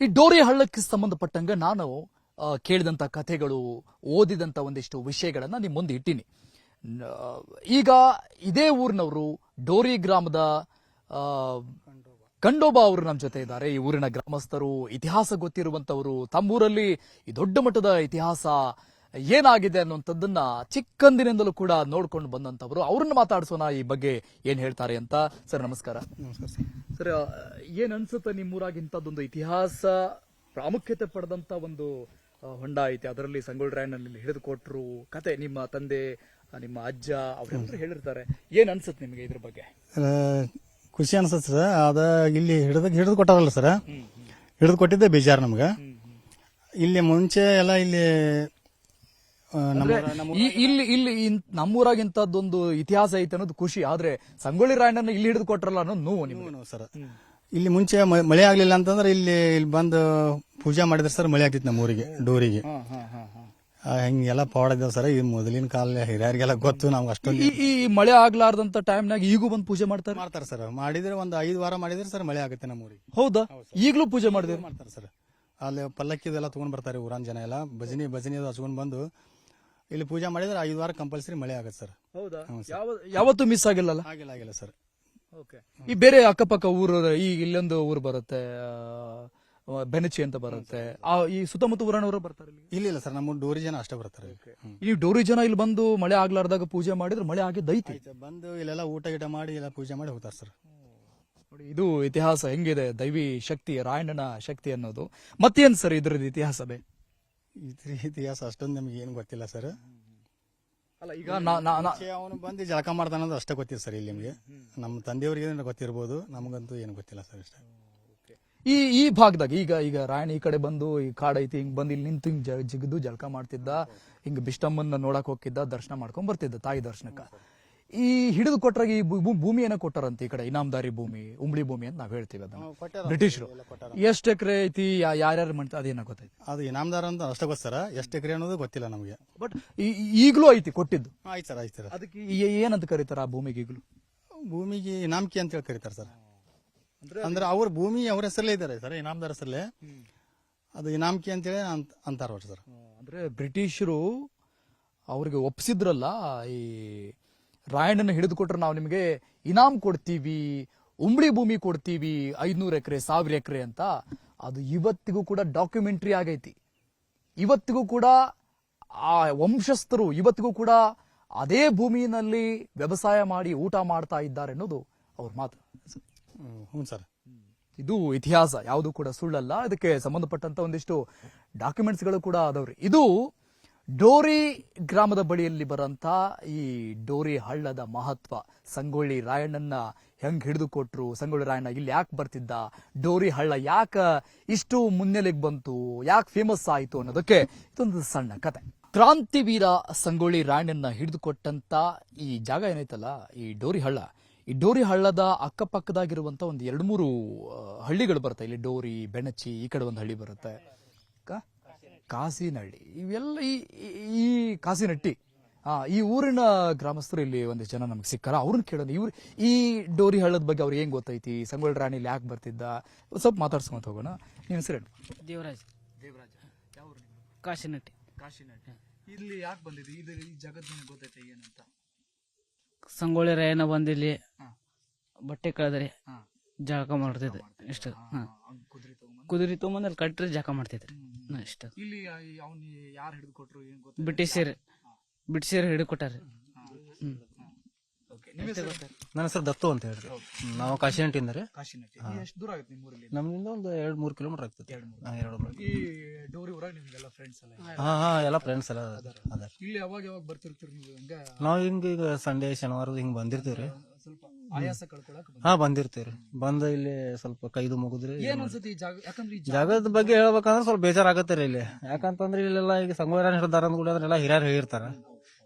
ಈ ಡೋರಿ ಹಳ್ಳಕ್ಕೆ ಸಂಬಂಧಪಟ್ಟಂಗ ನಾನು ಕೇಳಿದಂತ ಕಥೆಗಳು, ಓದಿದಂತ ಒಂದಿಷ್ಟು ವಿಷಯಗಳನ್ನ ನಿಮ್ಮ ಮುಂದೆ ಇಟ್ಟಿನಿ. ಈಗ ಇದೇ ಊರಿನವರು ಡೋರಿ ಗ್ರಾಮದ ಕಂಡೋಬಾ ಅವರು ನಮ್ಮ ಜೊತೆ ಇದ್ದಾರೆ. ಈ ಊರಿನ ಗ್ರಾಮಸ್ಥರು, ಇತಿಹಾಸ ಗೊತ್ತಿರುವಂತವರು, ತಮ್ಮೂರಲ್ಲಿ ಈ ದೊಡ್ಡ ಮಟ್ಟದ ಇತಿಹಾಸ ಏನಾಗಿದೆ ಅನ್ನುವಂಥದ್ದನ್ನ ಚಿಕ್ಕಂದಿನಿಂದಲೂ ಕೂಡ ನೋಡ್ಕೊಂಡು ಬಂದಂತವರು. ಅವ್ರನ್ನ ಮಾತಾಡಿಸೋಣ ಈ ಬಗ್ಗೆ ಏನ್ ಹೇಳ್ತಾರೆ ಅಂತ. ಸರ್, ನಮಸ್ಕಾರ. ನಮಸ್ಕಾರ ಸರ್ ಏನ್ ಅನ್ಸುತ್ತೆ ನಿಮ್ಮೂರಾಗ ಇಂಥದ್ದೊಂದು ಇತಿಹಾಸ ಪ್ರಾಮುಖ್ಯತೆ ಪಡೆದಂತ ಒಂದು ಹೊಂಡ ಐತೆ. ಅದರಲ್ಲಿ ಸಂಗೊಳ್ಳಿ ರಾಯಣ್ಣನಲ್ಲಿ ಹಿಡಿದು ಕೊಟ್ರು ಕತೆ. ನಿಮ್ಮ ತಂದೆ ನಿಮ್ಮ ಅಜ್ಜ ಅವರೆಲ್ಲರೂ ಹೇಳಿರ್ತಾರೆ. ಏನ್ ಅನ್ಸುತ್ತೆ ನಿಮಗೆ ಇದ್ರ ಬಗ್ಗೆ? ಖುಷಿ ಅನ್ಸತ್ ಸರ್. ಅದ ಇಲ್ಲಿ ಹಿಡಿದ ಹಿಡಿದು ಕೊಟ್ಟಾರಲ್ಲ ಸರ್. ಹಿಡಿದು ಕೊಟ್ಟಿದ್ದೆ ಬೇಜಾರು ನಮ್ಗೆ. ಇಲ್ಲಿ ಮುಂಚೆ ಎಲ್ಲ ಇಲ್ಲಿ ಈ- ಇಲ್ಲಿ ಇಲ್ಲಿ ಇನ್- ನಮ್ಮೂರಾಗ ಇಂಥದ್ದೊಂದು ಇತಿಹಾಸ ಐತೆ ಅನ್ನೋದು ಖುಷಿ. ಆದ್ರೆ ಸಂಗೊಳ್ಳಿ ರಾಯಣ್ಣನ ಇಲ್ಲಿ ಹಿಡಿದು ಕೊಟ್ರಲ್ಲ ಅನ್ನೋದು ನೋವು ನಿಮ್ಗೆ. ಊರು ಸರ್. ಇಲ್ಲಿ ಮುಂಚೆ ಮ- ಮಳೆ ಆಗ್ಲಿಲ್ಲ ಅಂತಂದ್ರೆ ಇಲ್ಲಿ ಇಲ್ಲಿ ಬಂದು ಪೂಜೆ ಮಾಡಿದ್ರೆ ಸರ್ ಮಳೆ ಆಗ್ತಿತ್ತು ನಮ್ಮ ಊರಿಗೆ ಡೋರಿಗೆ. ಆ, ಹಿಂಗೆಲ್ಲ ಪವಾಡ ಇದಾವ ಸರ್. ಈ ಮೊದಲಿನ ಕಾಲ ಹಿರಿಯರಿಗೆಲ್ಲ ಗೊತ್ತು ನಮ್ಗೆ ಅಷ್ಟೊಂದು ಈ ಈ ಮಳೆ ಆಗ್ಲಾರ್ದಂತ ಟೈಮ್ನಾಗ ಈಗೂ ಬಂದು ಪೂಜೆ ಮಾಡ್ತಾರೆ? ಮಾಡ್ತಾರೆ ಸರ್. ಮಾಡಿದ್ರೆ ಒಂದು ಐದು ವಾರ ಮಾಡಿದ್ರೆ ಸರ್ ಮಳೆ ಆಗುತ್ತೆ ನಮ್ಮ ಊರಿಗೆ. ಹೌದಾ? ಈಗಲೂ ಪೂಜೆ ಮಾಡಿದ್ರೆ? ಮಾಡ್ತಾರೆ ಸರ್. ಅಲ್ಲಿ ಪಲ್ಲಕ್ಕಿದೆಲ್ಲ ತಗೊಂಡ್ ಬರ್ತಾರೆ ಊರಾನ್ ಜನ ಎಲ್ಲ. ಭಜನಿ ಭಜನಿ ಅದು ಹಚ್ಕೊಂಡ್ ಬಂದು ಇಲ್ಲಿ ಪೂಜೆ ಮಾಡಿದ್ರೆ ಐದು ವಾರ ಕಂಪಲ್ಸರಿ ಮಳೆ ಆಗುತ್ತೆ ಸರ್. ಹೌದಾ? ಯಾವತ್ತೂ ಮಿಸ್ ಆಗಿಲ್ಲಲ್ಲ ಆಗಿಲ್ಲ ಆಗಿಲ್ಲ ಸರ್. ಈ ಬೇರೆ ಅಕ್ಕಪಕ್ಕ ಊರು ಈ ಇಲ್ಲೊಂದು ಊರು ಬರುತ್ತೆ ಆ, ಬೆನಚಿ ಅಂತ ಬರುತ್ತೆ. ಆ ಈ ಸುತ್ತಮುತ್ತ ಊರನವರು ಬರ್ತಾರೆ ಇಲ್ಲಿ ಇಲ್ಲ ಇಲ್ಲ ಸರ್. ನಮ್ಮ ಡೋರಿ ಜನ ಅಷ್ಟೇ ಬರ್ತಾರೆ ಈ ಡೋರಿ ಜನ ಇಲ್ಲಿ ಬಂದು ಮಳೆ ಆಗ್ಲಾರ್ದಾಗ ಪೂಜೆ ಮಾಡಿದ್ರೆ ಮಳೆ ಆಗಿದ್ದೈತಿ ಆಯ್ತು, ಬಂದು ಇಲ್ಲೆಲ್ಲ ಊಟ ಗೀಟ ಮಾಡಿ ಎಲ್ಲ ಪೂಜೆ ಮಾಡಿ ಹೋಗ್ತಾರೆ ಸರ್. ನೋಡಿ ಇದು ಇತಿಹಾಸ ಹೆಂಗಿದೆ ದೈವಿ ಶಕ್ತಿ ರಾಯಣ್ಣನ ಶಕ್ತಿ ಅನ್ನೋದು. ಮತ್ತೇನ್ ಸರ್ ಇದ್ರದ್ದು ಇತಿಹಾಸ ಬೇ ಇದ್ರ ಇತಿಹಾಸ ಅಷ್ಟೊಂದು ನಮ್ಗೆ ಏನು ಗೊತ್ತಿಲ್ಲ ಸರ್ ಅಲ್ಲ ಈಗ ನಾ- ನಾ- ನಾ- ಅವನು ಬಂದು ಜಳಕ ಮಾಡ್ತಾನ ಅನ್ನೋದು ಅಷ್ಟೇ ಗೊತ್ತಿಲ್ಲ ಸರ್ ಇಲ್ಲಿ ನಿಮಗೆ. ನಮ್ಮ ತಂದೆಯವ್ರಿಗೆ ಏನಾರ ಗೊತ್ತಿರ್ಬೋದು ನಮಗಂತೂ ಏನು ಗೊತ್ತಿಲ್ಲ ಸರ್ ಇಷ್ಟ ಈ ಈ ಭಾಗದಾಗ ಈಗ ಈಗ ರಾಯಣ್ಣ ಈ ಕಡೆ ಬಂದು ಈ ಕಾಡ್ ಐತಿ ಹಿಂಗ್ ಬಂದು ಇಲ್ಲಿ ನಿಂತು ಹಿಂಗ್ ಜ- ಜಿಗಿದು ಜಳಕ ಮಾಡ್ತಿದ್ದ ಹಿಂಗ್ ಬಿಷ್ಟಮ್ಮನ್ನ ನೋಡಕ್ ಹೋಗಿದ್ದ ದರ್ಶನ ಮಾಡ್ಕೊಂಡ್ ಬರ್ತಿದ್ದ ತಾಯಿ ದರ್ಶನಕ್ಕ. ಈ ಹಿಡಿದು ಕೊಟ್ಟರಾಗ ಈ ಭೂ- ಕೊಟ್ಟಾರಂತೆ ಭೂಮಿ ಏನೋ ಕೊಟ್ಟಾರಂತ ಈ ಕಡೆ ಇನಾಮದಾರಿ ಭೂಮಿ ಉಂಬಳಿ ಭೂಮಿ ಅಂತ ನಾವ್ ಹೇಳ್ತೀವಿ ಅದನ್ನ. ಬ್ರಿಟಿಷರು. ಎಷ್ಟು ಎಕರೆ ಐತಿ ಯಾರ್ಯಾರು ಮಾಡ್ತಾರೆ ಅದೇನ ಗೊತ್ತೈತಿ ಅದು ಇನಾಮದಾರ ಅಂತ ಅಷ್ಟೇ ಗೊತ್ತ ಸರ್ ಎಷ್ಟು ಎಕರೆ ಅನ್ನೋದು ಗೊತ್ತಿಲ್ಲ ನಮಗೆ. ಬಟ್ ಈಗಲೂ ಐತಿ ಕೊಟ್ಟಿದ್ದು. ಆಯ್ತು ಸರ್ ಆಯ್ತು ಸರ್. ಅದಕ್ಕೆ ಏನಂತ ಕರೀತಾರ ಆ ಭೂಮಿಗೆ ಈಗಲೂ? ಭೂಮಿಗೆ ಇನಾಮಕಿ ಅಂತ ಹೇಳಿ ಕರೀತಾರೆ ಸರ್. ಅಂದ್ರೆ ಅವ್ರ ಭೂಮಿ ಅವ್ರ ಹೆಸರಲ್ಲೇ ಇದಾರೆ ಸರ್ ಇನಾಮದಾರ ಹೆಸರಲ್ಲೇ. ಅದು ಇನಾಮಕಿ ಅಂತೇಳಿ ಅಂತ ಅಂತಾರ ಸರ್. ಅಂದ್ರೆ ಬ್ರಿಟಿಷರು ಅವ್ರಿಗೆ ಒಪ್ಸಿದ್ರಲ್ಲ ಈ ರಾಯಣ್ಣನ ಹಿಡಿದು ಕೊಟ್ರೆ ನಾವು ನಿಮಗೆ ಇನಾಮ್ ಕೊಡ್ತೀವಿ ಉಂಬಳಿ ಭೂಮಿ ಕೊಡ್ತೀವಿ ಐದ್ನೂರು ಎಕರೆ ಸಾವಿರ ಎಕರೆ ಅಂತ. ಅದು ಇವತ್ತಿಗೂ ಕೂಡ ಡಾಕ್ಯುಮೆಂಟ್ರಿ ಆಗೈತಿ. ಇವತ್ತಿಗೂ ಕೂಡ ಆ ವಂಶಸ್ಥರು ಇವತ್ತಿಗೂ ಕೂಡ ಅದೇ ಭೂಮಿನಲ್ಲಿ ವ್ಯವಸಾಯ ಮಾಡಿ ಊಟ ಮಾಡ್ತಾ ಇದ್ದಾರೆ ಅನ್ನೋದು ಅವ್ರ ಮಾತು. ಹ್ಞೂ ಸರ್. ಇದು ಇತಿಹಾಸ ಯಾವುದು ಕೂಡ ಸುಳ್ಳಲ್ಲ. ಇದಕ್ಕೆ ಸಂಬಂಧಪಟ್ಟಂತ ಒಂದಿಷ್ಟು ಡಾಕ್ಯುಮೆಂಟ್ಸ್ಗಳು ಕೂಡ ಅದಾವ್ರಿ. ಇದು ಡೋರಿ ಗ್ರಾಮದ ಬಳಿಯಲ್ಲಿ ಬರಂತ ಈ ಡೋರಿ ಹಳ್ಳದ ಮಹತ್ವ. ಸಂಗೊಳ್ಳಿ ರಾಯಣ್ಣನ ಹೆಂಗ್ ಹಿಡಿದು ಕೊಟ್ರು? ಸಂಗೊಳ್ಳಿ ರಾಯಣ್ಣ ಇಲ್ಲಿ ಯಾಕೆ ಬರ್ತಿದ್ದ? ಡೋರಿ ಹಳ್ಳ ಯಾಕ ಇಷ್ಟು ಮುನ್ನೆಲೆಗೆ ಬಂತು? ಯಾಕೆ ಫೇಮಸ್ ಆಯಿತು ಅನ್ನೋದಕ್ಕೆ ಇದೊಂದು ಸಣ್ಣ ಕತೆ. ಕ್ರಾಂತಿವೀರ ಸಂಗೊಳ್ಳಿ ರಾಯಣ್ಣನ ಹಿಡಿದುಕೊಟ್ಟಂತ ಈ ಜಾಗ ಏನೈತಲ್ಲ? ಈ ಡೋರಿ ಹಳ್ಳ. ಈ ಡೋರಿ ಹಳ್ಳದ ಅಕ್ಕಪಕ್ಕದಾಗಿರುವಂತ ಒಂದು ಎರಡು ಮೂರು ಹಳ್ಳಿಗಳು ಬರುತ್ತೆ. ಇಲ್ಲಿ ಡೋರಿ, ಬೆಣಚಿ ಈ ಕಡೆ ಒಂದು ಹಳ್ಳಿ ಬರುತ್ತೆ. ಕಾಸಿನಹಳ್ಳಿ. ಇವೆಲ್ಲ ಈ ಈ- ಕಾಸಿನಟ್ಟಿ ಆ ಈ ಊರಿನ ಗ್ರಾಮಸ್ಥರು ಇಲ್ಲಿ ಒಂದು ಜನ ನಮ್ಗೆ ಸಿಕ್ಕಾರ. ಅವ್ರನ್ನ ಕೇಳೋದು ಇವ್ರು ಈ ಡೋರಿ ಹಳ್ಳದ ಬಗ್ಗೆ ಅವ್ರಿಗೆ ಏನ್ ಗೊತ್ತೈತಿ? ಸಂಗೊಳ್ಳಿ ರಾಣಿ ಇಲ್ಲಿ ಯಾಕೆ ಬರ್ತಿದ್ದ. ಸ್ವಲ್ಪ ಮಾತಾಡ್ಸ್ಕೊಂತ ಹೋಗೋಣ. ನಿಮ್ಮ ಹೆಸರು ದೇವರಾಜ್. ದೇವರಾಜ. ಯಾವ ಕಾಶಿನಟ್ಟಿ ಕಾಶಿನಟ್ಟಿ ಇಲ್ಲಿ ಯಾಕೆ ಬಂದಿದೆ ಇದು ಈ ಜಗತ್ತಿನ ಗೊತ್ತೈತೆ ಏನಂತ? ಸಂಗೊಳ್ಳಿ ರಾಯನ ಬಂದಿಲ್ಲಿ. ಇಲ್ಲಿ ಬಟ್ಟೆ ಕಳೆದ್ರಿ. ಹಾ. ಜಳಕ ಮಾಡ್ತಿದ್ದೆ. ಇಷ್ಟು. ಹಾ ಕುದುರೆ ತಗೊಂಬಂದು ಕಟ್ಟರೆ ಜಳಕ ಮಾಡ್ತಿದ್ರಿ. ಇಲ್ಲಿ ಅವ್ನ ಯಾರು ಹಿಡಿದು ಕೊಟ್ರು ಏನ್ ಗೊತ್ತ ಬ್ರಿಟಿಷರ್ ಬ್ರಿಟಿಷರ್ ಹಿಡಿದು ಕೊಟ್ಟಾರಿ. ಹ್ಮ್. ನಿಮ್ಮ ಹೆಸರು? ನನ್ನ ಹೆಸರು ದತ್ತು ಅಂತ ಹೇಳಿದ್ರು. ನಾವು ಕಾಶಿನಟ್ಟಿಂದ ರೀ. ಕಾಶಿನಟ್ಟಿ ಎಷ್ಟು ದೂರ ಆಗುತ್ತೆ ನಮ್ಮಿಂದ ಒಂದು ಎರಡ್ ಮೂರ್ ಕಿಲೋಮೀಟರ್ ಆಗ್ತದೆ. ಹಾ, ಎರಡು ಮೂರು. ಈ ಡೋರಿ ಊರಾಗ ನಿಮ್ಗೆಲ್ಲ ಫ್ರೆಂಡ್ಸ್ ಎಲ್ಲ ಹಾ ಹಾ ಎಲ್ಲ ಫ್ರೆಂಡ್ಸ್ ಎಲ್ಲ ಅದಾರ. ಇಲ್ಲಿ ಯಾವಾಗ ಯಾವಾಗ ಬರ್ತಿರ್ತೀರಿ ನೀವು? ಹಂಗ ನಾವ್ ಹಿಂಗ ಈಗ ಸಂಡೇ ಶನಿವಾರ ಹಿಂಗ್ ಬಂದಿರ್ತೀವ್ರಿ. ಸ್ವಲ್ಪ ಆಯಾಸ ಕಳ್ಕೊಳಕ್ ಹಾ ಬಂದಿರ್ತೇವ್ರಿ ಬಂದ ಇಲ್ಲಿ ಸ್ವಲ್ಪ ಕೈದು ಮುಗಿದ್ರಿ ಏನ್ ಅನ್ಸುತ್ತೆ ಈ ಜಾಗ ಯಾಕಂದ್ರೆ ಈ ಜಾಗ ಜಾಗದ ಬಗ್ಗೆ ಹೇಳ್ಬೇಕಂದ್ರೆ ಸ್ವಲ್ಪ ಬೇಜಾರಾಗತ್ತೆ ರೀ ಇಲ್ಲಿ. ಯಾಕಂತಂದ್ರೆ ಇಲ್ಲೆಲ್ಲ ಈಗ ಸಂಗೋರಾನ ಹಿಡ್ದಾರ ಅಂದ್കൂಡಿ ಅದ್ರೆಲ್ಲ ಹಿರಿಯರು ಹೇಳಿರ್ತಾರ.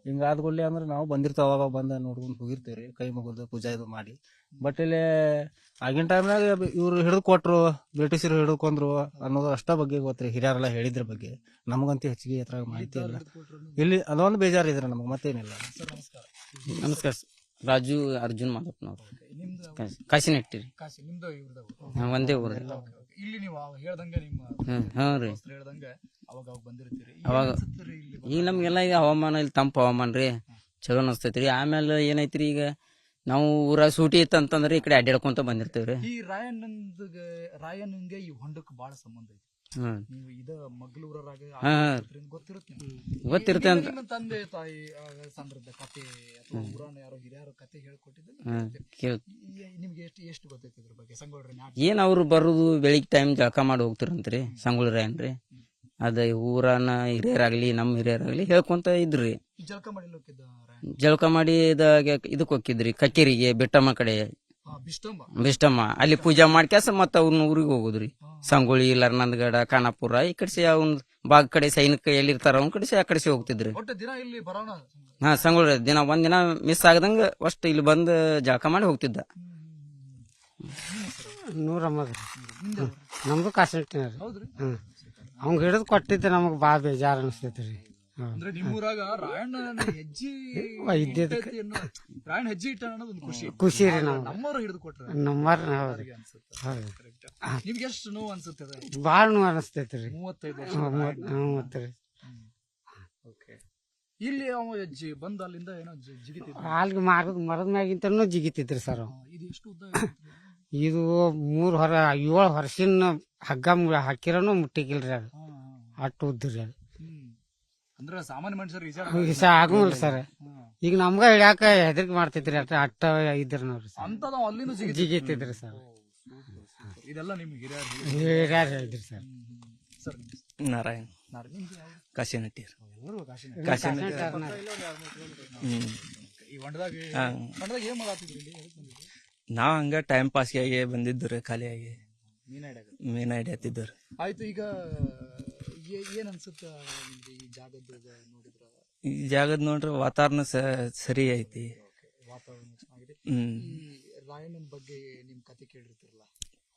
ಹಿಂಗ ಕೂಡಲೇ ಅಂದ್ರೆ ನಾವು ಬಂದಿರ್ತಾವ ಅವಾಗ ಬಂದ ನೋಡ್ಕೊಂಡ್ ಹೋಗಿರ್ತೇವ್ರಿ ಕೈ ಮುಗಿದು ಪೂಜಾ ಇದು ಮಾಡಿ. ಬಟ್ ಇಲ್ಲಿ ಆಗಿನ ಟೈಮ್ನಾಗ ಇವ್ರು ಹಿಡಿದು ಕೊಟ್ರು ಬ್ರಿಟಿಷರು ಹಿಡ್ಕೊಂಡ್ರು ಅನ್ನೋದು ಅಷ್ಟ ಬಗ್ಗೆ ಗೊತ್ತ್ರಿ ಹಿರಿಯರೆಲ್ಲ ಹೇಳಿದ್ರ ಬಗ್ಗೆ. ನಮಗಂತೂ ಹೆಚ್ಚಿಗೆ ಹತ್ರ ಮಾಹಿತಿ ಇಲ್ಲ. ಇಲ್ಲಿ ಅದೊಂದು ಬೇಜಾರಿದ್ರೆ ನಮಗೆ ಮತ್ತೇನಿಲ್ಲ. ನಮಸ್ಕಾರ ಸರ್. ರಾಜು ಅರ್ಜುನ್ ಮಾದಪ್ಪನವ್ರು ನಿಮ್ದು ಕಾಶಿನಟ್ಟಿ ರೀ ಕಾಶಿ ನಿಮ್ದು ಇವ್ರದ್ದು? ಹಾ, ಒಂದೇ ಊರು. ಈ ಇಲ್ಲಿ ನೀವು ಅವಾಗ ಹೇಳ್ದಂಗೆ ನಿಮ್ಮ ಹ್ಮ್ ಹ್ಞೂ ರೀ. ಹೇಳ್ದಂಗೆ ಅವಾಗ ಅವಾಗ ಬಂದಿರ್ತೀರಿ. ಅವಾಗ ಅನ್ಸುತ್ತೆ ಇಲ್ಲಿ ಈಗ ನಮ್ಗೆಲ್ಲ ಈಗ ಹವಾಮಾನ ಇಲ್ಲಿ ತಂಪು ಹವಾಮಾನ ರೀ. ಚಲೋ ಅನಿಸ್ತೈತ್ರಿ. ಆಮೇಲೆ ಏನೈತ್ರಿ ಈಗ ನಾವು ಊರಾಗ ಸೂಟಿ ಇತ್ತು ಅಂತಂದ್ರೆ ಈ ಕಡೆ ಅಡ್ಡಾಡ್ಕೊಂತ ಬಂದಿರ್ತೇವ್ರಿ. ಈ ರಾಯಣ್ಣಂದ ರಾಯಣ್ಣಂಗೆ ಈ ಹೊಂಡಕ್ಕೆ ಬಹಳ ಸಂಬಂಧ ಐತಿ ನೀವು ಇದ. ಗೊತ್ತಿರುತ್ತೆ. ಗೊತ್ತಿರುತ್ತೆ ಅಂತ. ನಿಮ್ಮ ತಂದೆ ತಾಯಿ ಆ, ಸಂದರ್ಭದ ಕತೆ ಅಥವಾ ಊರಾನ ಯಾರೋ ಹಿರಿಯರ ಕತೆ ಹೇಳ್ಕೊಟ್ಟಿದ್ದು ಹ್ಮ್ ಕೇಳ್- ಈ- ನಿಮ್ಗೆ ಎಷ್ಟು ಎಷ್ಟು ಗೊತ್ತೈತಿ ಇದ್ರ ಬಗ್ಗೆ? ಸಂಗೊಳ್ರಿ ಏನ್ ಅವ್ರು ಬರುದು ಬೆಳಿಗ್ಗೆ ಟೈಮ್ ಜಳಕ ಮಾಡಿ ಹೋಗ್ತಿರಂತ್ರಿ ಸಂಗೊಳ್ರ ಏನ್ರಿ ಅದ ಊರನ ಹಿರಿಯರಾಗ್ಲಿ ನಮ್ಮ ಹಿರಿಯರಾಗ್ಲಿ ಹೇಳ್ಕೊಂತ ಇದ್ರಿ. ಜಳಕ ಮಾಡಿ ಇದಕ್ಕೆ ಜಳಕ ಮಾಡಿ ಇದಾಗ ಇದಕ್ಕೆ ಹೋಗಿದ್ರಿ ಕಕ್ಕೇರಿಗೆ ಬೆಟ್ಟಮ್ಮ ಕಡೆ. ಬಿಷ್ಟಮ್ಮ. ಅಲ್ಲಿ ಪೂಜಾ ಮಾಡ್ಕ್ಯಾಸ ಮತ್ತ ಅವ್ನ ಊರಿಗೆ ಹೋಗುದ್ರಿ. ಸಂಗೊಳ್ಳಿ ನಂದಗಡ ಖಾನಾಪುರ ಈ ಕಡೆ ಅವ್ನ ಬಾಗ್ ಕಡೆ ಸೈನಿಕ ಎಲ್ಲಿರ್ತಾರ ಅವ್ನ ಕಡೆ ಆ ಕಡೆ ಹೋಗ್ತಿದ್ರಿ. ಒಟ್ಟು ದಿನ ಇಲ್ಲಿ ಬರೋಣ? ಹಾ ಸಂಗೊಳ್ಳಿ ದಿನ ಒಂದ್ ದಿನ ಮಿಸ್ ಆಗದಂಗ ಅಷ್ಟು ಇಲ್ಲಿ ಬಂದು ಜಾಕ ಮಾಡಿ ಹೋಗ್ತಿದ್ದ. ನೂರ ಅಂಬದು ನಮ್ದು ಹೌದ್ರಿ? ಹ್ಮ್. ಅವ್ನ್ ಹಿಡಿದು ಕೊಟ್ಟಿದ್ದೆ ನಮಗ್ ಬಾ ಬೇಜಾರ್ ಅನಿಸ್ತೈತ್ರಿ. ಅಂದ್ರೆ ನಿಮ್ಮೂರಾಗ ರಾಯಣ್ಣ ಹೆಜ್ಜೆ ರಾಯಣ್ಣ ಹೆಜ್ಜೆ ಇಟ್ಟ ಅನ್ನೋದು ಒಂದು ಖುಷಿ. ಖುಷಿ ರೀ ನಾವು ನಮ್ಮವ್ರು ಹಿಡಿದು ಕೊಟ್ರ ಅನ್ಸುತ್ತೆ. ನಿಮ್ಗೆ ಎಷ್ಟು ನೋವು ಅನ್ಸುತ್ತೆ? ಭಾಳ ನೋವು ಅನಿಸ್ತೈತಿ ರೀ. ಮೂವತ್ತೈದು ಮೂವತ್ತ್- ರೀ. ಓಕೆ ಇಲ್ಲಿ ಅವ ಹೆಜ್ಜಿ ಬಂದ ಅಲ್ಲಿಂದ ಏನೋ ಜಿಗಿತಿದ್ರು ಅಲ್ಲಿ ಹಾಲ್ಗೆ ಮಾರದ ಮರದ ಮ್ಯಾಗಿಂತನೂ ಜಿಗಿತಿದ್ರಿ ಸರ್ ಇದು ಎಷ್ಟು ಉದ್ದ ಇದು ಮೂರು ಹೊರ ಏಳು ವರ್ಷಿನ ಹಗ್ಗ ಹಾಕಿರೋನು ಮುಟ್ಟಿಗಿಲ್ರಿ ಅದು. ಅಟ್ಟು ಉದ್ದ್ರಿ ಅದು. ಅಂದ್ರೆ ಸಾಮಾನ್ಯ ಮನುಷ್ಯರು ಆಗುದಿಲ್ಲ ಸರ್. ಈಗ ನಮ್ಗ ಯಾಕ ಹೆದರಿಕೆ ಮಾಡ್ತಿದ್ರಿ ಅಟ್ಟ ಅಟ್ಟ ಇದ್ರಿ ನೋಡ್ರಿ ಸರ್. ಅಂತದ ಅಲ್ಲಿನೂ ಜಿಗಿತಿದ್ರಿ ಸರ್. ಇದೆಲ್ಲ ನಿಮ್ಗೆ ಹಿರಿಯರು ಹಿರಿಯರ್ ಹೇಳಿದ್ರಿ ಸರ್. ಸರ್ ನಾರಾಯಣ್? ಕಾಶಿನಟ್ಟಿ ಎಲ್ಲರೂ ಕಾಶಿನ ಈ ಹೊಂಡದಾಗ ಹೊಂಡದಾಗ ಏನ್ ಮಾಡಾತಿದ್ರಿ ಇಲ್ಲಿ? ಎದಕ್ ಬಂದಿದ್ರಿ? ನಾವ್ ಹಂಗ ಟೈಮ್ ಪಾಸ್ ಆಗಿ ಬಂದಿದ್ದು ಖಾಲಿಯಾಗಿ ಮೀನ್ ಹಿಡ್ಯಾಕ. ಮೀನ್ ಹಿಡಿಯತ್ತಿದ್ದು ಆಯ್ತು ಈಗ ಏನ್ ಅನ್ಸುತ್ತ ನಿಮ್ಗೆ ಈ ಜಾಗದ ನೋಡಿದ್ರ? ಈ ಜಾಗದ ನೋಡ್ರಿ ವಾತಾವರಣ ಸರಿ ಐತಿ. ವಾತಾವರಣ ಚೆನ್ನಾಗಿದೆ. ಹ್ಮ್. ಈ ರಾಯಣ್ಣನ ಬಗ್ಗೆ ನಿಮ್ ಕತೆ ಕೇಳಿರ್ತಿರಲ್ಲ?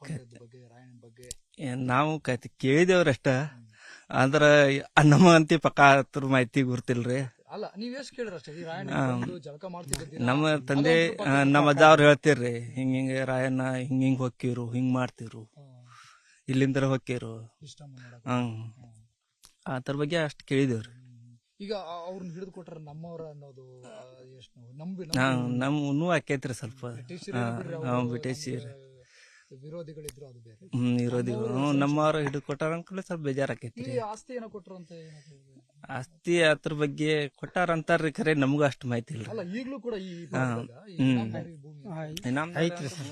ಹೊಂಡದ ಬಗ್ಗೆ ರಾಯಣ್ಣನ ಬಗ್ಗೆ? ಏನ್ ನಾವು ಕತೆ ಕೇಳಿದೇವ್ರಷ್ಟ ಅಂದ್ರ ನಮ್ಮ ಅಂತಿ ಪಕ್ಕ ಹತ್ರ ಮಾಹಿತಿ ಗುರ್ತಿಲ್ರಿ. ಅಲ್ಲ ನೀವ್ ಎಷ್ಟ್ ಕೇಳಿರ ಅಷ್ಟೇ? ಈ ರಾಯಣ್ಣ ಬಂದು ಜಳಕ ಮಾಡ್ತಿದ್ದ ನಮ್ಮ ತಂದೆ ಆ, ನಮ್ಮ ಅಜ್ಜ ಅವ್ರು ಹೇಳ್ತಿರ್ರಿ ಹಿಂಗ ಹಿಂಗ ರಾಯಣ್ಣ ಹಿಂಗ ಹಿಂಗ್ ಹೊಕ್ಕಿರು ಹಿಂಗ್ ಮಾಡ್ತಿರು. ಇಲ್ಲಿಂದ್ರ ಹೊಕ್ಕಿರು. ಹ್ಮ್. ಅದ್ರ ಬಗ್ಗೆ ಅಷ್ಟು ಕೇಳಿದೇವ್ರಿ. ಈಗ ಅವ್ರನ್ನ ಹಿಡಿದು ಕೊಟ್ರ ನಮ್ಮವ್ರ ಅನ್ನೋದು ಎಷ್ಟ್. ನಂಬಿ ಹಾ ನಮ್ ಆಕೈತ್ರಿ ಸ್ವಲ್ಪ. ಹಾ, ವಿರೋಧಿಗಳಿದ್ರು ಅದು ಬೇರೆ. ಹ್ಮ್ ನಮ್ಮವ್ರ ಹಿಡಿದು ಕೊಟ್ಟಾರ ಅನ್ಕೊಳ್ಳಿ ಸ್ವಲ್ಪ ಬೇಜಾರಾಕೈತ್ರಿ. ಈ ಆಸ್ತಿ ಏನೋ ಕೊಟ್ರು ಅಂತ ಏನಾದ್ರು ಆಸ್ತಿ ಅದ್ರ ಬಗ್ಗೆ ಕೊಟ್ಟಾರ ಅಂತಾರ್ರಿ ಖರೆ ನಮಗೂ ಅಷ್ಟು ಮಾಹಿತಿ ಇಲ್ರಿ. ಅಲ್ಲ ಈಗ್ಲೂ ಕೂಡ ಈ ಭಾಗದಾಗ ಈ ಇನಾಮದಾರಿ ಭೂಮಿ ಐತ್ರಿ ಸರ್.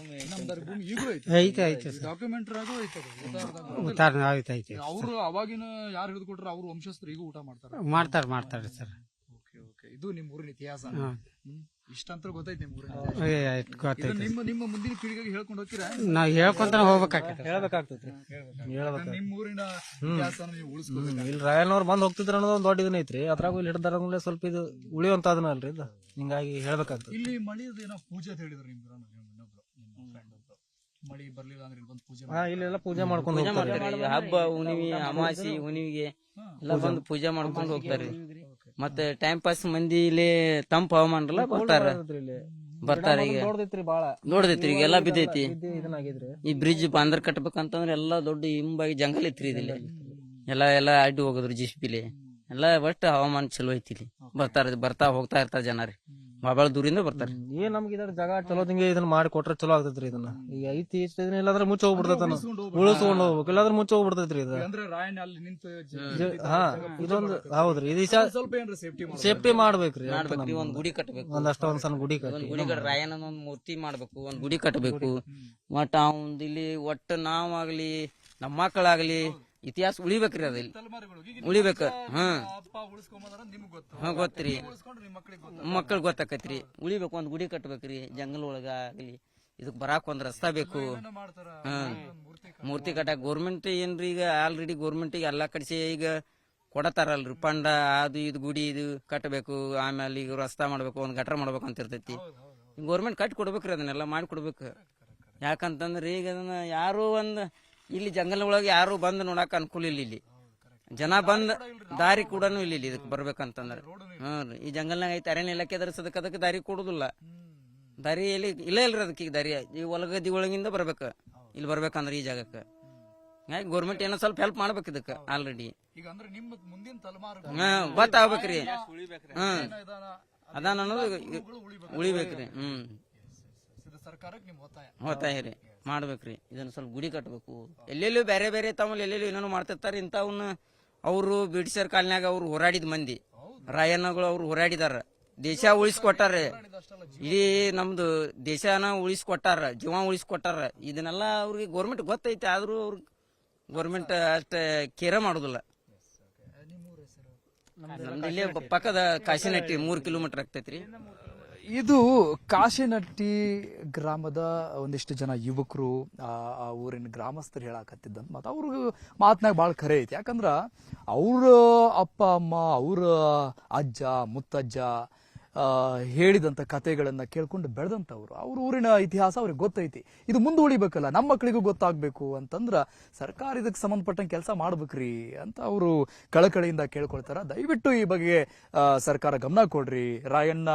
ಭೂಮಿ ಈಗಲೂ ಐತಿ ಐತೆ ಐತೆ ಸರ್. ಡಾಕ್ಯುಮೆಂಟರಿ ಆಗು ಐತೆ ಉತ್ತಾರ ಐತೆ ಐತೆ ಅವರು ಅವಾಗಿನ ಯಾರು ಹಿಡಿದು ಅವರು ಅವ್ರ ವಂಶಸ್ಥರು ಈಗ ಊಟ ಮಾಡ್ತಾರೆ. ಮಾಡ್ತಾರೆ ಮಾಡ್ತಾರೆ ಸರ್. Okay okay. ಇದು ನಿಮ್ಮ ಊರಿನ ಇತಿಹಾಸ ಹ್ಮ್. ಹ್ಮ್. ಇಷ್ಟಂತ ಗೊತ್ತೈತಿ ನಿಮ್ ಊರಿನ ಏ, ಆಯ್ತ್ ಇದು ಗೊತ್ತೈತಿ ನಿಮ್ಮ ನಿಮ್ಮ ಮುಂದಿನ ಪೀಳಿಗೆಗೆ ಹೇಳ್ಕೊಂಡು ಹೋಗ್ತೀರಾ? ನಾವ್ ಹೇಳ್ಕೊಂತ ಹೋಗ್ಬೇಕಾಗ್ತೈತಿ. ಹೇಳ್ಬೇಕಾಗ್ತೈತಿ. ನಿಮ್ಮ ಊರಿನ ಇತಿಹಾಸನ ನೀವು ಉಳಿಸ್ಕೋಬೇಕು ಇಲ್ಲಿ ರಾಯಲ್ನವ್ರು ಬಂದ್ ಹೋಗ್ತಿದ್ರ ಅನ್ನೋದು ಒಂದು ದೊಡ್ಡ ಇದನ್ನ ಐತ್ರಿ. ಅದ್ರಾಗ ಇಲ್ಲಿ ಹಿಡ್ದಾರ ಸ್ವಲ್ಪ ಇದು ಉಳಿಯುವಂತ ಅದನ್ನ ಅಲ್ರಿ ಇದು. ಹಿಂಗಾಗಿ ಹೇಳ್ಬೇಕಾಗ್ತದೆ ಇಲ್ಲಿ ಏನೋ ಪೂಜೆ ಅಂತ ಹೇಳಿದ್ರು ನಿಮ್ಗೆ ಇನ್ನೊಬ್ರು ನಿಮ್ಮ ಫ್ರೆಂಡ್ ಒಬ್ರು. ಮಳಿ ಬರ್ಲಿಲ್ಲ ಅಂದ್ರೆ ಇಲ್ಲಿ ಬಂದು ಪೂಜೆ ಹಾ ಇಲ್ಲೆಲ್ಲ ಪೂಜೆ ಮಾಡ್ಕೊಂಡು ಹೋಗ್ತಾರೆ. ಹಬ್ಬ ಹುಣ್ಣಿಮೆ ಅಮಾಸಿ ಹುಣ್ಣಿಮೆಗೆ ಎಲ್ಲ ಬಂದು ಪೂಜೆ ಮಾಡ್ಕೊಂಡು ಹೋಗ್ತಾರ್ರಿ ಮತ್ತೆ ಟೈಮ್ ಪಾಸ್ ಮಂದಿ ಇಲ್ಲಿ ತಂಪ ಹವಾಮಾನ ಬರ್ತಾರ. ಬರ್ತಾರ ಈಗ. ನೋಡ್ದೈತ್ರಿ ಈಗ ಎಲ್ಲಾ ಬಿದ್ದೈತಿ. ಈ ಬ್ರಿಡ್ಜ್ ಬಾಂದರ್ ಕಟ್ಬೇಕಂತಂದ್ರೆ ಎಲ್ಲಾ ದೊಡ್ಡ ಹಿಂಬಾಗಿ ಜಂಗಲ್ ಐತ್ರಿ ಇಲ್ಲಿ ಎಲ್ಲಾ ಎಲ್ಲಾ ಅಡ್ಡಿ ಹೋಗದ್ರಿ ಜಿಸ್ಪಿಲಿ ಎಲ್ಲಾ ಒಟ್ಟು ಹವಾಮಾನ ಚಲೋ ಐತಿ ಇಲ್ಲಿ. ಬರ್ತಾರ ಬರ್ತಾ ಹೋಗ್ತಾ ಇರ್ತಾರ ಜನ ರೀ ಬಾಳ ದೂರಿಂದ ಬರ್ತಾರೆ. ಏನ್ ನಮ್ಗೆ ಇದ್ರ ಜಾಗ ಚಲೋ ಹಿಂಗೆ ಇದನ್ನ ಮಾಡಿ ಕೊಟ್ರೆ ಚಲೋ ಆಗ್ತೈತ್ರಿ ಇದನ್ನ. ಈಗ ಐತಿ ಇಷ್ಟ ಇದನ್ನ ಇಲ್ಲಾಂದ್ರೆ ಮುಚ್ಚ ಹೋಗ್ಬಿಡ್ತೈತ ಉಳಿಸ್ಕೊಂಡು ಹೋಗ್ಬೇಕು. ಇಲ್ಲಾಂದ್ರೆ ಮುಚ್ಚ ಹೋಗ್ಬಿಡ್ತೈತ್ರಿ ಇದು. ಅಂದ್ರೆ ರಾಯಣ್ಣ ಅಲ್ಲಿ ನಿಂತು ಜ- ಹಾ ಇದೊಂದು ಹೌದ್ರಿ ಇದು ಸ್ವಲ್ಪ ಏನ್ರ ಸೇಫ್ಟಿ ಸೇಫ್ಟಿ ಮಾಡ್ಬೇಕ್ರಿ ಮಾಡ್ಬೇಕ್ರಿ ಒಂದ್ ಗುಡಿ ಕಟ್ಟಬೇಕು ಒಂದಷ್ಟ ಒಂದ್ ಸಣ್ಣ ಗುಡಿ ಕಟ್ಟಿ. ಗುಡಿ ಕಟ್ಟ ರಾಯಣ್ಣನ ಒಂದ್ ಮೂರ್ತಿ ಮಾಡ್ಬೇಕು ಒಂದ್ ಗುಡಿ ಕಟ್ಟಬೇಕು ಮತ್ತ ಅವಂದ್ ಇಲ್ಲಿ ಒಟ್ಟ ನಾವಾಗ್ಲಿ ನಮ್ಮ ಮಕ್ಕಳಾಗ್ಲಿ ಇತಿಹಾಸ ಉಳಿಬೇಕ್ರಿ ಅದ ಇಲ್ಲಿ ಉಳಿಬೇಕ. ಗೊತ್ತು. ಹಾ ಗೊತ್ತ್ರಿ. ಮಕ್ಳಿಗೆ ಗೊತ್ತಾಕತ್ರಿ. ಉಳಿಬೇಕು ಒಂದ್ ಗುಡಿ ಕಟ್ಬೇಕ್ರಿ ಜಂಗಲ್ ಒಳಗ ಆಗ್ಲಿ ಇದಕ್ ಬರಾಕ್ ಒಂದ್ ರಸ್ತಾ ಬೇಕು. ಮೂರ್ತಿ ಕಟ್ಟ ಕಟ್ಟಾಕ ಗೋರ್ಮೆಂಟ್ ಏನ್ರಿ ಈಗ? ಆಲ್ರೆಡಿ ಗೋರ್ಮೆಂಟ್ ಎಲ್ಲಾ ಕಡಿಸಿ ಈಗ ಕೊಡತಾರಲ್ರಿ. ಪಂಡ ಅದು ಇದು ಗುಡಿ ಇದು ಕಟ್ಟಬೇಕು ಆಮೇಲೆ ಈಗ ರಸ್ತಾ ಮಾಡ್ಬೇಕು ಒಂದ್ ಗಟ್ರ ಮಾಡ್ಬೇಕು ಅಂತ ಇರ್ತೈತಿ. ಗೌರ್ಮೆಂಟ್ ಕಟ್ಟಿ ಕೊಡ್ಬೇಕ್ರಿ ಅದನ್ನೆಲ್ಲ ಮಾಡಿ ಕೊಡ್ಬೇಕು. ಯಾಕಂತಂದ್ರೆ ಈಗ ಅದನ್ನ ಯಾರು ಒಂದ್ ಇಲ್ಲಿ ಜಂಗಲ್ ಒಳಗೆ ಯಾರು ಬಂದು ನೋಡಕ್ ಅನುಕೂಲ ಇಲ್ಲ ಇಲ್ಲಿ. ಜನ ಬಂದ್ ದಾರಿ ಕೂಡ ಇಲ್ಲ ಇಲ್ಲಿ ಇದಕ್ಕೆ ಬರ್ಬೇಕಂತಂದ್ರೆ. ಹ್ಮ್ ರೀ. ಈ ಜಂಗಲ್ನಾಗ ಐತೆ, ಅರಣ್ಯ ಇಲಾಖೆ ಅದಕ್ಕೆ ಅದಕ್ಕೆ ದಾರಿ ಕೊಡುದಿಲ್ಲ. ದಾರಿ ಎಲ್ಲಿ, ಇಲ್ಲ ಇಲ್ರಿ ಅದಕ್ಕೆ ಈಗ ದಾರಿ. ಈ ಒಳಗದಿ ಒಳಗಿಂದ ಬರ್ಬೇಕು. ಇಲ್ಲಿ ಬರ್ಬೇಕಂದ್ರೆ ಈ ಜಾಗಕ್ಕೆ. ಹಾಗೆ ಗೌರ್ಮೆಂಟ್ ಏನೋ ಸ್ವಲ್ಪ ಹೆಲ್ಪ್ ಮಾಡ್ಬೇಕು ಇದಕ್ಕೆ ಆಲ್ರೆಡಿ ಹ್ಮ್, ಗೊತ್ತಾಗ್ಬೇಕ್ರಿ. ಹ್ಮ್. ಅದಾನ ಅನ್ನೋದು ಉಳಿಬೇಕ್ರಿ. ಹ್ಮ್. ಒತ್ತಾಯ ರೀ. ಮಾಡ್ಬೇಕ್ರಿ. ಇದನ್ನ ಸ್ವಲ್ಪ ಗುಡಿ ಕಟ್ಟಬೇಕು ಎಲ್ಲೆಲ್ಲೂ ಬೇರೆ ಬೇರೆ ತಮ್ಮಲ್ಲಿ ಎಲ್ಲೆಲ್ಲೂ ಏನೋ ಮಾಡ್ತಿರ್ತಾರೆ ಇಂಥವನ್ನ ಅವರು ಬ್ರಿಟಿಷರ್ ಕಾಲನ್ಯಾಗ ಅವ್ರು ಹೋರಾಡಿದ ಮಂದಿ. ರಾಯಣ್ಣಗಳು ಅವ್ರು ಹೋರಾಡಿದಾರ. ದೇಶ ಉಳಿಸ್ಕೊಟ್ಟಾರ. ಇಡೀ ನಮ್ದು ದೇಶನ ಉಳಿಸ್ಕೊಟ್ಟಾರ ಜೀವ ಉಳಿಸ್ಕೊಟ್ಟಾರ. ಇದನ್ನೆಲ್ಲ ಅವ್ರಿಗೆ ಗೌರ್ಮೆಂಟ್ ಗೊತ್ತೈತೆ ಆದ್ರೂ ಅವ್ರ ಗೌರ್ಮೆಂಟ್ ಅಷ್ಟ ಕೇರ ಮಾಡುದಿಲ್ಲ. ನಮ್ದು ಇಲ್ಲೇ ಪಕ್ಕದ ಕಾಶಿನಟ್ಟಿ ಮೂರ್ ಕಿಲೋಮೀಟರ್ ಆಗ್ತೈತ್ರಿ. ಇದು ಕಾಶಿನಟ್ಟಿ ಗ್ರಾಮದ ಒಂದಿಷ್ಟು ಜನ ಯುವಕರು, ಆ ಊರಿನ ಗ್ರಾಮಸ್ಥರು ಹೇಳಾಕತ್ತಿದ್ದಂತ ಮಾತು ಅವ್ರ ಮಾತನಾಗ ಭಾಳ ಖರೆ ಐತಿ. ಯಾಕಂದ್ರ ಅವ್ರ ಅಪ್ಪ, ಅಮ್ಮ, ಅವ್ರ ಅಜ್ಜ, ಮುತ್ತಜ್ಜ ಆ, ಹೇಳಿದಂತ ಕತೆಗಳನ್ನ ಕೇಳ್ಕೊಂಡು ಬೆಳೆದಂಥವ್ರು ಅವ್ರ ಊರಿನ ಇತಿಹಾಸ ಅವ್ರಿಗೆ ಗೊತ್ತೈತಿ. ಇದು ಮುಂದೆ ಉಳಿಬೇಕಲ್ಲ ನಮ್ಮ ಮಕ್ಕಳಿಗೂ ಗೊತ್ತಾಗಬೇಕು ಅಂತಂದ್ರ ಸರ್ಕಾರ ಇದಕ್ಕೆ ಸಂಬಂಧಪಟ್ಟಂಗೆ ಕೆಲಸ ಮಾಡ್ಬೇಕ್ರಿ ಅಂತ ಅವರು ಕಳಕಳಿಯಿಂದ ಕೇಳ್ಕೊಳ್ತಾರೆ. ದಯವಿಟ್ಟು ಈ ಬಗ್ಗೆ ಸರ್ಕಾರ ಗಮನ ಕೊಡ್ರಿ. ರಾಯಣ್ಣ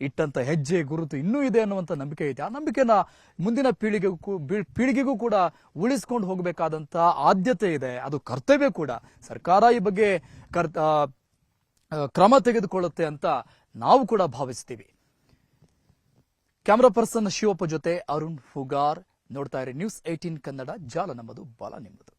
ಇಟ್ಟಂತ ಹೆಜ್ಜೆ ಗುರುತು ಇನ್ನೂ ಇದೆ ಅನ್ನುವಂತ ನಂಬಿಕೆ ಐತಿ. ಆ ನಂಬಿಕೆನ ಮುಂದಿನ ಪೀಳಿಗೆಗೂ ಪೀಳಿಗೆಗೂ ಕೂಡ ಉಳಿಸ್ಕೊಂಡು ಹೋಗಬೇಕಾದಂತ ಆದ್ಯತೆ ಇದೆ. ಅದು ಕರ್ತವ್ಯ ಕೂಡ. ಸರ್ಕಾರ ಈ ಬಗ್ಗೆ ಕರ್ ಕ್ರಮ ತೆಗೆದುಕೊಳ್ಳುತ್ತೆ ಅಂತ ನಾವು ಕೂಡ ಭಾವಿಸ್ತೀವಿ. ಕ್ಯಾಮರಾ ಪರ್ಸನ್ ಶಿವಪ್ಪ ಜೊತೆ ಅರುಣ್ ಹುಗಾರ್ ನೋಡ್ತಾ ಇರಿ. ನ್ಯೂಸ್ ಏಟೀನ್ ಕನ್ನಡ, ಜಾಲ ನಮ್ಮದು, ಬಲ ನಿಮ್ಮದು.